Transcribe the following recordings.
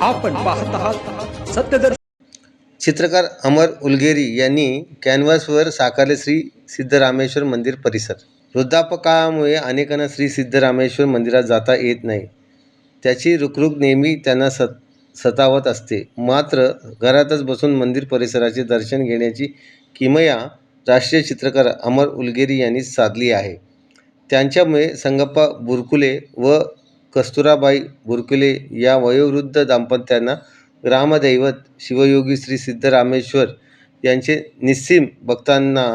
आपण पाहत आहात सत्यदर्शन. चित्रकार अमर उलगेरी यांनी कॅनव्हासवर साकारले श्री सिद्धरामेश्वर मंदिर परिसर. वृद्धापकाळामुळे अनेकांना श्री सिद्धरामेश्वर मंदिरात जाता येत नाही. त्याची रुखरुख नेहमी त्यांना सत सतावत असते. मात्र घरातच बसून मंदिर परिसराचे दर्शन घेण्याची किमया राष्ट्रीय चित्रकार अमर उलगेरी यांनी साधली आहे. त्यांच्यामुळे संगप्पा बुरकुले व कस्तुराबाई बुरकुले या वयोवृद्ध दाम्पत्यांना ग्रामदैवत शिवयोगी श्री सिद्धरामेश्वर यांचे निस्सीम भक्तांना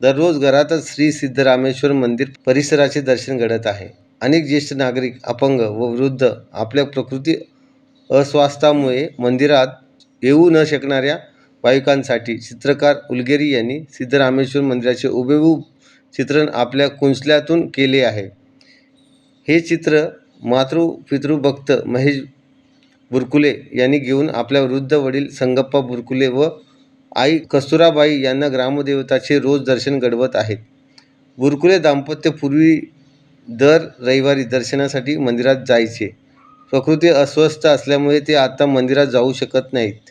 दररोज घरातच श्री सिद्धरामेश्वर मंदिर परिसराचे दर्शन घडत आहे. अनेक ज्येष्ठ नागरिक अपंग व वृद्ध आपल्या प्रकृती अस्वास्थामुळे मंदिरात येऊ न शकणाऱ्या भाविकांसाठी चित्रकार उलगेरी यांनी सिद्धरामेश्वर मंदिराचे उबेहूब चित्रण आपल्या कुंचल्यातून केले आहे. हे चित्र मातृ पितृभक्त महेश बुरकुले यांनी घेऊन आपल्या वृद्ध वडील संगप्पा बुरकुले व आई कस्तुराबाई यांना ग्रामदेवताचे रोज दर्शन घडवत आहेत. बुरकुले दाम्पत्य पूर्वी दर रविवारी दर्शनासाठी मंदिरात जायचे. प्रकृती अस्वस्थ असल्यामुळे ते आता मंदिरात जाऊ शकत नाहीत.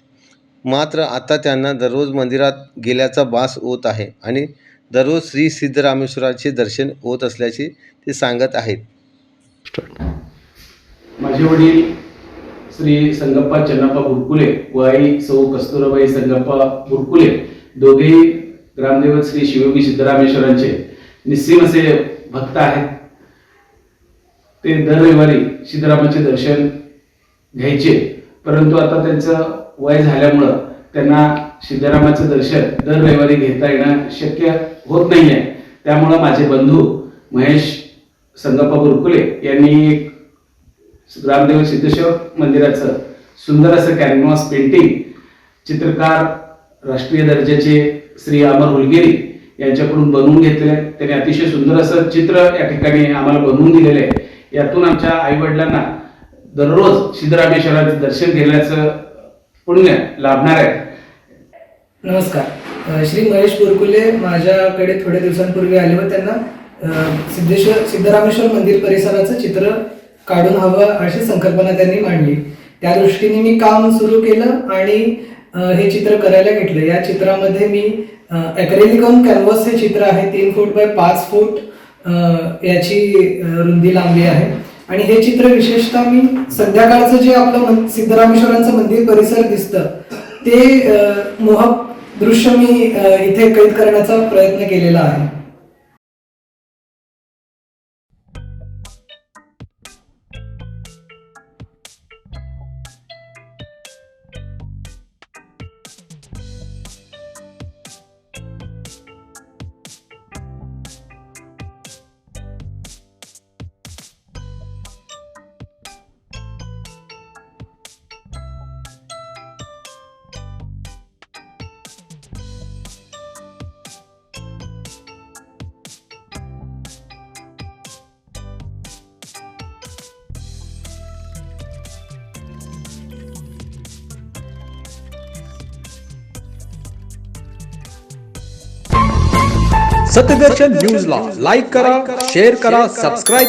मात्र आता त्यांना दररोज मंदिरात गेल्याचा भास होत आहे आणि दररोज श्री सिद्धरामेश्वराचे दर्शन होत असल्याचे ते सांगत आहेत. माझे वडील श्री संगप्पा चन्नप्पा गुरकुले व आई सौ कस्तुराबाई संगप्पा गुरकुले दोघेही ग्रामदेवत श्री शिवयोगी सिद्धरामेश्वरांचे निस्सीम असे भक्त आहेत. ते दर रविवारी सिद्धरामाचे दर्शन घ्यायचे परंतु आता त्यांचं वय झाल्यामुळं त्यांना सिद्धरामाचं दर्शन दर रविवारी घेता येणं शक्य होत नाही आहे त्यामुळं माझे बंधू महेश संगप्पा बुरकुले यांनी एक रामदेव सिद्धेश्वर मंदिराचं सुंदर असं कॅनव्हास पेंटिंग चित्रकार राष्ट्रीय दर्जाचे श्री अमर उलगिरी यांच्याकडून बनवून घेतले आहे. त्यांनी अतिशय सुंदर असं चित्र या ठिकाणी आम्हाला बनवून दिलेलं आहे. यातून आमच्या आईवडिलांना दररोज सिद्धरामेश्वराचं दर्शन घेण्याचं पुण्य लाभणार आहे. नमस्कार. श्री महेश बुरकुले माझ्याकडे थोड्या दिवसांपूर्वी आले व त्यांना सिद्धेश्वर सिद्धरामेश्वर मंदिर परिसराचं चित्र काढून हवं अशी संकल्पना त्यांनी मांडली. त्या दृष्टीने मी काम सुरू केलं आणि हे चित्र करायला घेतलं. या चित्रामध्ये मी ॲक्रेलिकॉन कॅनव्हस हे चित्र आहे तीन फूट बाय पाच फूट याची रुंदी लांबी आहे. आणि हे चित्र विशेषतः मी संध्याकाळचं जे आपलं सिद्धरामेश्वरांचं मंदिर परिसर दिसतं ते मोहक दृश्य मी इथे कैद करण्याचा प्रयत्न केलेला आहे. सत्यदर्शन न्यूजला लाईक करा शेअर करा सबस्क्राईब